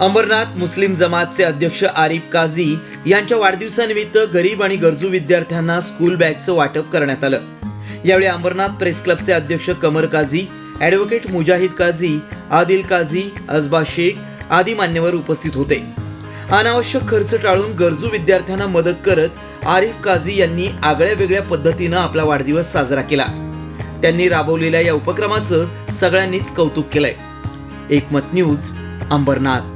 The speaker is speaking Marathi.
अंबरनाथ मुस्लिम जमातचे अध्यक्ष आरिफ काझी यांच्या वाढदिवसानिमित्त गरीब आणि गरजू विद्यार्थ्यांना स्कूल बॅगचं वाटप करण्यात आलं. यावेळी अंबरनाथ प्रेस क्लबचे अध्यक्ष कमर काझी ॲडव्होकेट मुजाहिद काझी आदिल काझी अजबा शेख आदी मान्यवर उपस्थित होते. अनावश्यक खर्च टाळून गरजू विद्यार्थ्यांना मदत करत आरिफ काझी यांनी आगळ्या वेगळ्या पद्धतीनं आपला वाढदिवस साजरा केला. त्यांनी राबवलेल्या या उपक्रमाचं सगळ्यांनीच कौतुक केलंय. एकमत न्यूज अंबरनाथ.